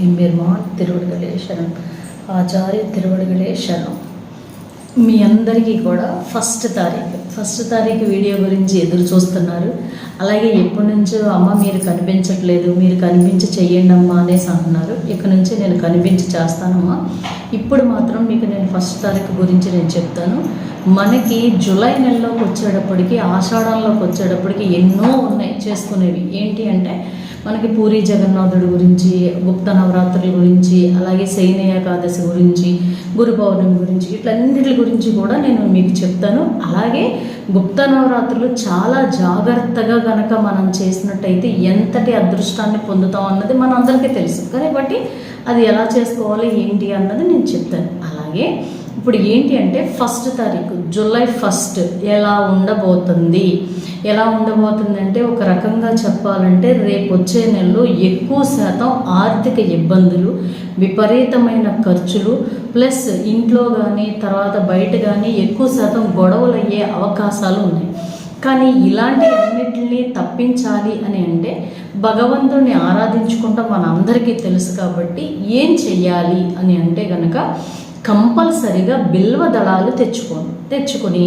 எம்பெருமான் திருவடிகளே శరణం ఆచార్య తిరువడిగలే శరణం మీ అందరికీ కూడా ఫస్ట్ తారీఖు ఫస్ట్ తారీఖు వీడియో గురించి ఎదురు చూస్తున్నారు అలాగే ఎప్పటి నుంచో అమ్మ మీరు కనిపించట్లేదు మీరు కనిపించి చెయ్యండి అమ్మా అనేసి అంటున్నారు ఇక నుంచి నేను కనిపించి చేస్తానమ్మా ఇప్పుడు మాత్రం మీకు నేను ఫస్ట్ తారీఖు గురించి నేను చెప్తాను మనకి జూలై నెలలోకి వచ్చేటప్పటికి ఆషాఢంలోకి వచ్చేటప్పటికి ఎన్నో ఉన్నాయి చేసుకునేవి ఏంటి అంటే మనకి పూరి జగన్నాథుడి గురించి గుప్త నవరాత్రుల గురించి అలాగే సైనేయ ఏకాదశి గురించి గురు పౌర్ణమి గురించి ఇట్లన్నిటి గురించి కూడా నేను మీకు చెప్తాను. అలాగే గుప్త నవరాత్రులు చాలా జాగ్రత్తగా గనక మనం చేసినట్టయితే ఎంతటి అదృష్టాన్ని పొందుతాం అన్నది మన అందరికీ తెలుసు. కాబట్టి అది ఎలా చేసుకోవాలి ఏంటి అన్నది నేను చెప్తాను. అలాగే ఇప్పుడు ఏంటి అంటే ఫస్ట్ తారీఖు జూలై ఫస్ట్ ఎలా ఉండబోతుంది? ఎలా ఉండబోతుంది అంటే ఒక రకంగా చెప్పాలంటే రేపు వచ్చే నెలలో ఎక్కువ శాతం ఆర్థిక ఇబ్బందులు విపరీతమైన ఖర్చులు ప్లస్ ఇంట్లో కానీ తర్వాత బయట కానీ ఎక్కువ శాతం గొడవలు అయ్యే అవకాశాలు ఉన్నాయి. కానీ ఇలాంటి అన్నిటిని తప్పించాలి అని అంటే భగవంతుడిని ఆరాధించుకుంటాం మన అందరికీ తెలుసు కాబట్టి ఏం చెయ్యాలి అని అంటే కనుక కంపల్సరిగా బిల్వ దళాలు తెచ్చుకోండి తెచ్చుకొని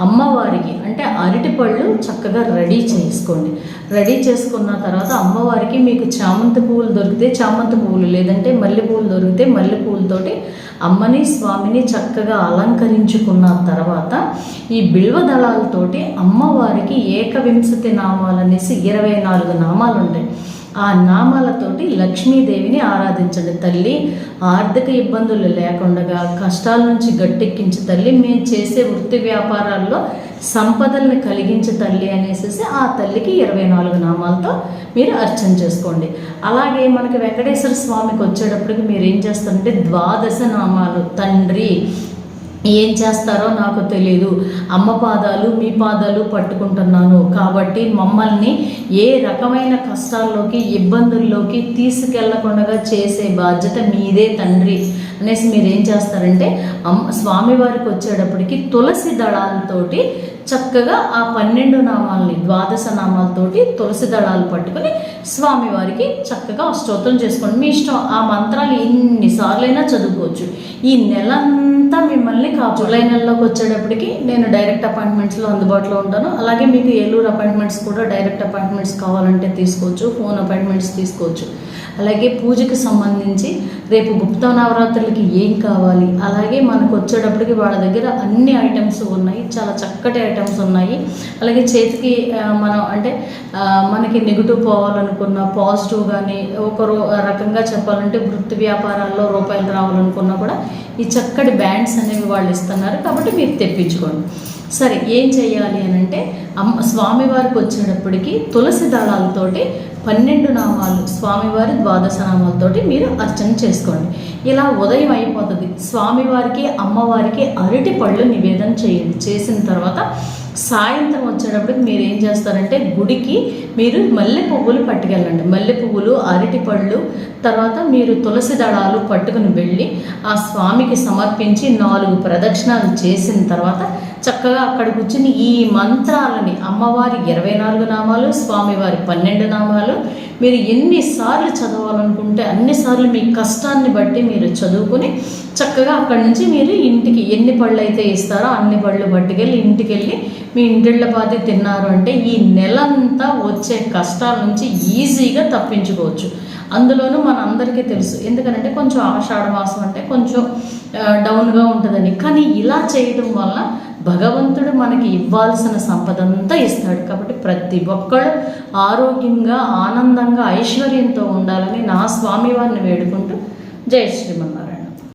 అమ్మవారికి అంటే అరటిపళ్ళు చక్కగా రెడీ చేసుకోండి. రెడీ చేసుకున్న తర్వాత అమ్మవారికి మీకు చామంతి పువ్వులు దొరికితే చామంతి పువ్వులు లేదంటే మల్లె పువ్వులు దొరికితే మల్లె పువ్వులతోటి అమ్మని స్వామిని చక్కగా అలంకరించుకున్న తర్వాత ఈ బిల్వ దళాలతోటి అమ్మవారికి ఏకవింశతి నామాలు అనేసి ఇరవై నాలుగు నామాలు ఉంటాయి ఆ నామాలతోటి లక్ష్మీదేవిని ఆరాధించండి తల్లి. ఆర్థిక ఇబ్బందులు లేకుండా కష్టాల నుంచి గట్టెక్కించి తల్లి మేము చేసే వృత్తి వ్యాపారాల్లో సంపదల్ని కలిగించే తల్లి అనేసి ఆ తల్లికి ఇరవై నాలుగు నామాలతో మీరు అర్చన చేసుకోండి. అలాగే మనకి వెంకటేశ్వర స్వామికి వచ్చేటప్పటికి మీరు ఏం చేస్తారంటే ద్వాదశ నామాలు తండ్రి ఏం చేస్తారో నాకు తెలియదు అమ్మ పాదాలు మీ పాదాలు పట్టుకుంటున్నాను. కాబట్టి మమ్మల్ని ఏ రకమైన కష్టాల్లోకి ఇబ్బందుల్లోకి తీసుకెళ్ళకుండా చేసే బాధ్యత మీదే తండ్రి. అనేసి మీరు ఏం చేస్తారంటే అమ్మ స్వామివారికి వచ్చేటప్పటికి తులసి దళాలతోటి చక్కగా ఆ పన్నెండు నామాలని ద్వాదశ నామాలతోటి తులసి దళాలు పట్టుకొని స్వామివారికి చక్కగా స్తోత్రం చేసుకోండి. మీ ఇష్టం ఆ మంత్రాలు ఎన్నిసార్లైనా చదువుకోవచ్చు. ఈ నెలంతా మిమ్మల్ని కా జూలై నెలలోకి వచ్చేటప్పటికి నేను డైరెక్ట్ అపాయింట్మెంట్స్లో అందుబాటులో ఉంటాను. అలాగే మీకు ఏలూరు అపాయింట్మెంట్స్ కూడా డైరెక్ట్ అపాయింట్మెంట్స్ కావాలంటే తీసుకోవచ్చు ఫోన్ అపాయింట్మెంట్స్ తీసుకోవచ్చు. అలాగే పూజకి సంబంధించి రేపు గుప్త నవరాత్రులకి ఏం కావాలి? అలాగే మనకు వచ్చేటప్పటికి వాళ్ళ దగ్గర అన్ని ఐటమ్స్ ఉన్నాయి చాలా చక్కటి ఐటమ్స్ ఉన్నాయి. అలాగే చేతికి మనం అంటే మనకి నెగిటివ్ పోవాలనుకున్న పాజిటివ్ కానీ ఒక రకంగా చెప్పాలంటే వృత్తి వ్యాపారాల్లో రూపాయలు రావాలనుకున్నా కూడా ఈ చక్కటి బ్యాండ్స్ అనేవి వాళ్ళు ఇస్తున్నారు కాబట్టి మీరు తెప్పించుకోండి. సరే ఏం చేయాలి అని అంటే అమ్మ స్వామివారికి వచ్చేటప్పటికి తులసి దళాలతోటి పన్నెండు నామాలు స్వామివారి ద్వాదశ నామాలతోటి మీరు అర్చన చేసుకోండి. ఇలా ఉదయం అయిపోతుంది. స్వామివారికి అమ్మవారికి అరటి పళ్ళు నివేదన చేయండి. చేసిన తర్వాత సాయంత్రం వచ్చేటప్పటికి మీరు ఏం చేస్తారంటే గుడికి మీరు మల్లె పువ్వులు పట్టుకెళ్ళండి. మల్లె పువ్వులు అరటి పళ్ళు తర్వాత మీరు తులసి దళాలు పట్టుకుని వెళ్ళి ఆ స్వామికి సమర్పించి నాలుగు ప్రదక్షిణాలు చేసిన తర్వాత చక్కగా అక్కడ కూర్చుని ఈ మంత్రాలని అమ్మవారి ఇరవై నాలుగు నామాలు స్వామివారి పన్నెండు నామాలు మీరు ఎన్నిసార్లు చదవాలనుకుంటే అన్నిసార్లు మీ కష్టాన్ని బట్టి మీరు చదువుకొని చక్కగా అక్కడి నుంచి మీరు ఇంటికి ఎన్ని పళ్ళు అయితే ఇస్తారో అన్ని పళ్ళు పట్టుకెళ్ళి ఇంటికి వెళ్ళి మీ ఇంటిళ్ళ పాతి తిన్నారు అంటే ఈ నెలంతా వచ్చే కష్టాల నుంచి ఈజీగా తప్పించుకోవచ్చు. అందులోనూ మన అందరికీ తెలుసు. ఎందుకనంటే కొంచెం ఆషాఢ మాసం అంటే కొంచెం డౌన్గా ఉంటుందని. కానీ ఇలా చేయడం వల్ల భగవంతుడు మనకి ఇవ్వాల్సిన సంపద అంతా ఇస్తాడు. కాబట్టి ప్రతి ఒక్కళ్ళు ఆరోగ్యంగా ఆనందంగా ఐశ్వర్యంతో ఉండాలని నా స్వామివారిని వేడుకుంటూ జై శ్రీమన్నారు